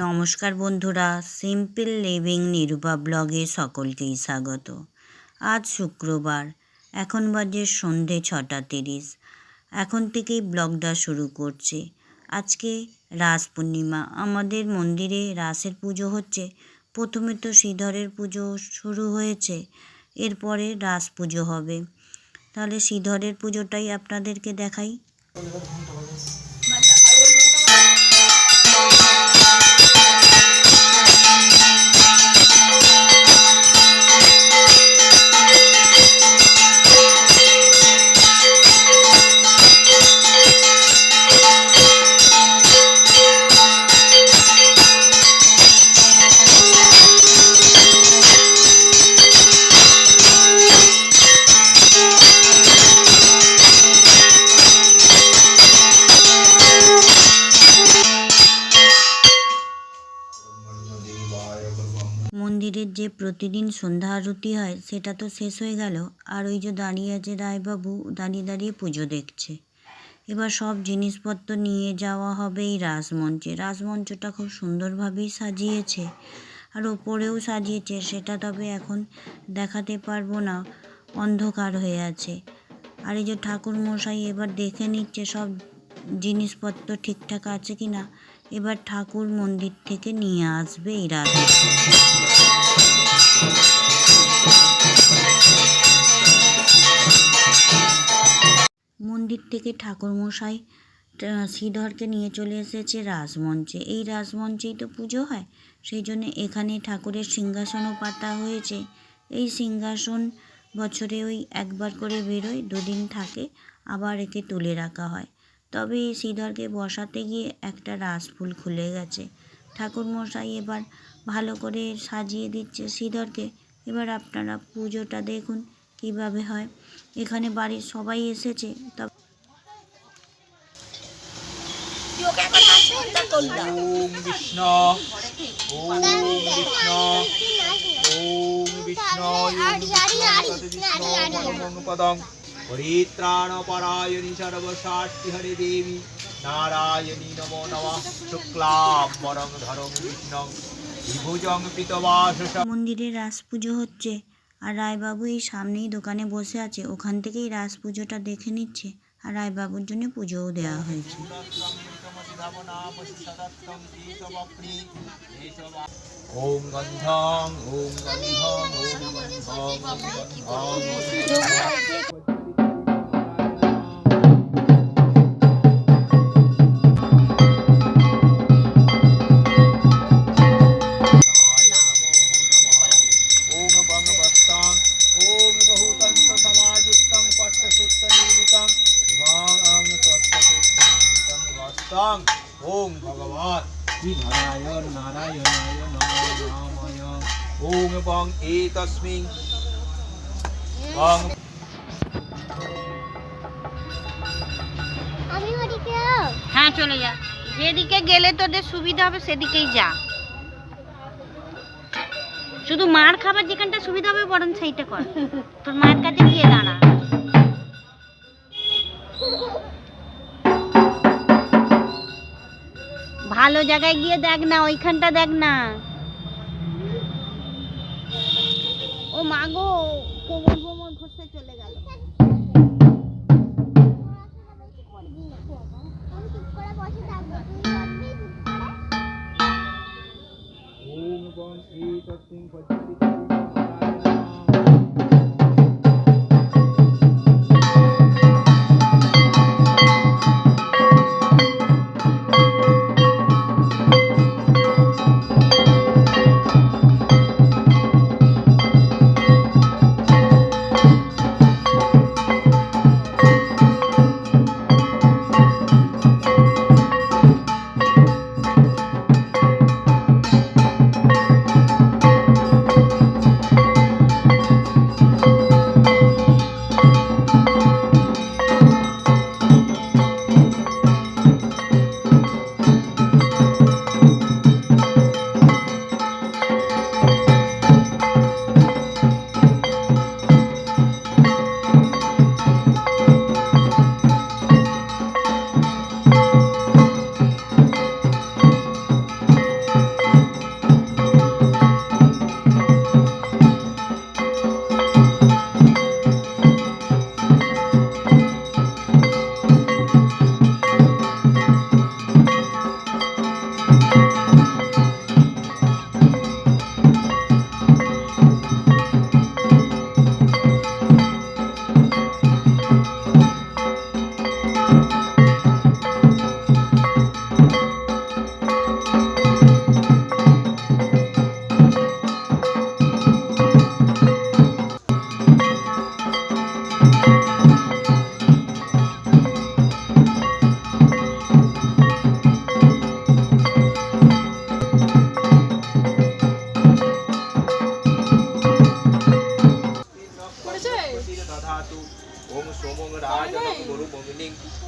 নমস্কার বন্ধুরা simple living Nirupa ব্লগে সকলকেই স্বাগত। আজ শুক্রবার, এখন বাজে সন্ধে ছটা তিরিশ। এখন থেকেই ব্লগটা শুরু করছে। আজকে রাস পূর্ণিমা। আমাদের মন্দিরে রাসের পুজো হচ্ছে। প্রথমে তো শ্রীধরের পুজো শুরু হয়েছে। এরপরে রাস পুজো হবে। তাহলে শ্রীধরের পুজোটাই আপনাদেরকে দেখাই। যে প্রতিদিন সন্ধ্যা আরতি হয়, সেটা তো শেষ হয়ে গেল। আর ওই যে দাঁড়িয়ে আছে রায়বাবু, দাঁড়িয়ে দাঁড়িয়ে পুজো দেখছে। এবার সব জিনিসপত্র নিয়ে যাওয়া হবে এই রাসমঞ্চে রাসমঞ্চটা খুব সুন্দরভাবেই সাজিয়েছে। আর ওপরেও সাজিয়েছে, সেটা তবে এখন দেখাতে পারব না। অন্ধকার হয়ে আছে। আর এই যে ঠাকুর মশাই এবার দেখে নিচ্ছে সব জিনিসপত্র ঠিকঠাক আছে কি না এবার ঠাকুর মন্দির থেকে নিয়ে আসবে এই রাধে মন্দির থেকে ঠাকুরমশাই টা- শ্রীধরকে নিয়ে চলে এসেছে রাজমঞ্চে। এই রাজমঞ্চেই তো পুজো হয়, সেই জন্য এখানে ঠাকুরের সিংহাসনও পাতা হয়েছে। এই সিংহাসন বছরে ওই একবার করে বেরোয়, দুদিন থাকে, আবার একে তুলে রাখা হয়। তবে এই শ্রীধরকে বসাতে গিয়ে একটা রাসফুল খুলে গেছে ঠাকুরমশাই এবার ভালো করে সাজিয়ে দিচ্ছে শ্রীধরকে এবার আপনারা পুজোটা দেখুন কীভাবে হয় এখানে বাড়ির সবাই এসেছে তবে ওম বিষ্ণ ওম বিষ্ণ ওম বিষ্ণ পদং পরিত্রাণপরায়ণী সর্বশাস্তি হরে দেবী নারায়ণী নমো নমঃ। শুক্লাম বরং ধরং বিষ্ণং বিভুজং পিতবাস মন্দিরে রাস পুজো হচ্ছে আর রায়বাবু এই সামনেই দোকানে বসে আছে। ওখান থেকেই রাস পুজোটা দেখে নিচ্ছে আর রায়বাবুর জন্য পুজোও দেওয়া হয়েছে। ওম গন্ধং ওম গন্ধং ওম গন্ধং ওম গন্ধং। বস্তাং ওম ভগবান শ্রী নারায়ণ নারায়ণায় নমো নামায় ওম বং এতস্মিং বং হ্যাঁ চলে যা। যেদিকে গেলে তোদের সুবিধা হবে সেদিকেই যা। শুধু মার খাবার যেখানটা সুবিধা হবে বরং সেইটা কর। তোর মায়ের কাছে গিয়ে দাঁড়া। ভালো জায়গায় গিয়ে দেখ না, ওইখানটা দেখ না। ও মাগো কোমর কোমর ঘষতে চলে গেল। ওম বং এতস্মিং পট্টসূত্র রাজনং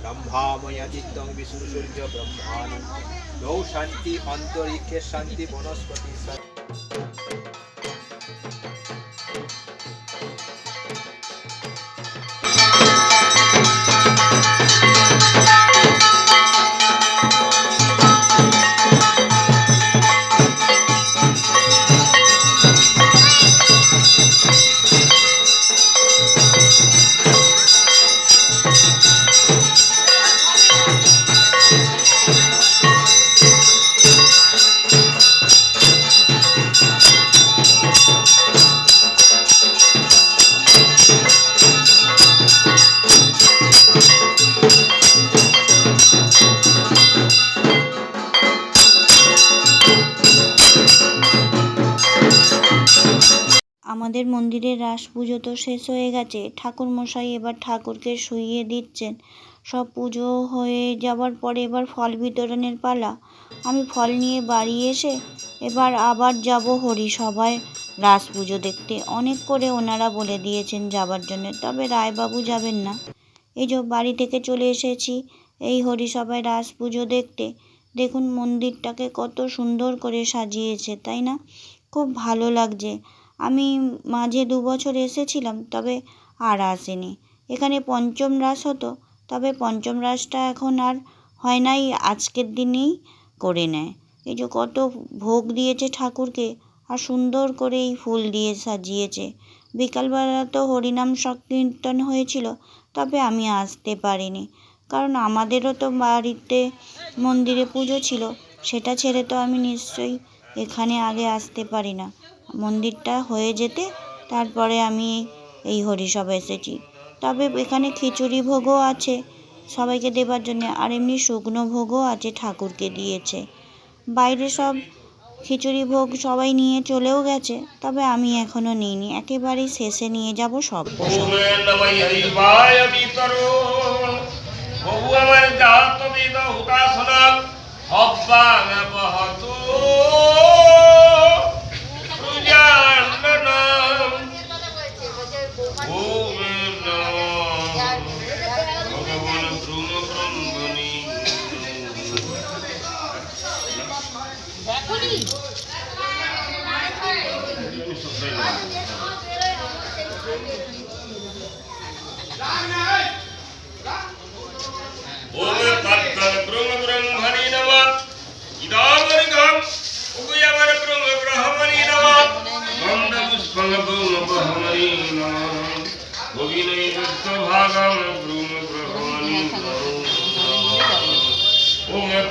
গুরুমমিনিং বিষ্ণু সূর্য ব্রহ্মাণ। নৌ শান্তি অন্তরিক্ষে শান্তি বনস্পতি আমাদের মন্দিরের রাস পুজো তো শেষ হয়ে গেছে। ঠাকুর মশাই এবার ঠাকুরকে শুইয়ে দিচ্ছেন। সব পুজো হয়ে যাওয়ার পরে এবার ফল বিতরণের পালা। আমি ফল নিয়ে বাড়ি এসে এবার আবার যাব হরিসভায় রাস পুজো দেখতে। অনেক করে ওনারা বলে দিয়েছেন যাবার জন্য, তবে রায়বাবু যাবেন না। এই যে বাড়ি থেকে চলে এসেছি এই হরিসভায় রাস পুজো দেখতে। দেখুন মন্দিরটাকে কত সুন্দর করে সাজিয়েছে, তাই না? খুব ভালো লাগছে। আমি মাঝে দু বছর এসেছিলাম, তবে আর আসিনি। এখানে পঞ্চম রাস হতো, তবে পঞ্চম রাসটা এখন আর হয় নাই, আজকের দিনেই করে নেয়। এই যে কত ভোগ দিয়েছে ঠাকুরকে, আর সুন্দর করে এই ফুল দিয়ে সাজিয়েছে। বিকালবেলা তো হরিনাম সংকীর্তন হয়েছিল, তবে আমি আসতে পারিনি। কারণ আমাদেরও তো বাড়িতে মন্দিরে পুজো ছিল, সেটা ছেড়ে তো আমি নিশ্চয়ই এখানে আগে আসতে পারি না। মন্দিরটা হয়ে যেতে তারপরে আমি এই হরিসভা এসেছি। তবে এখানে খিচুড়ি ভোগও আছে, সবাইকে দেবার জন্য। আর এমনি শুকনো ভোগও আছে ঠাকুরকে দিয়েছে। বাইরে সব খিচুড়ি ভোগ সবাই নিয়ে চলেও গেছে, তবে আমি এখনও নিইনি। একেবারেই শেষে নিয়ে যাব সব প্রসাদ। ওম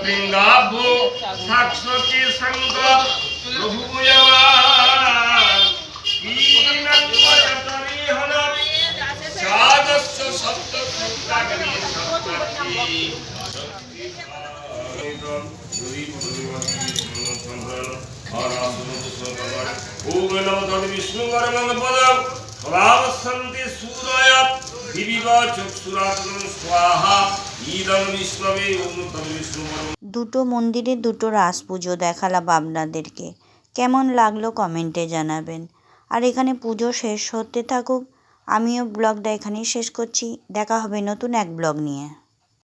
ওম পিঙ্গাভ্য সাক্ষী সঙ্গ প্রভু পূজমা কীনত্বয়তরি হন সাদস্য সত্য সত্যাগ্নি দুটো মন্দিরে দুটো রাস পুজো দেখালাম আপনাদেরকে। কেমন লাগল কমেন্টে জানাবেন। আর এখানে পুজো শেষ হতে থাকুক। আমিও ব্লগটা এখানেই শেষ করছি। দেখা হবে নতুন এক ব্লগ নিয়ে।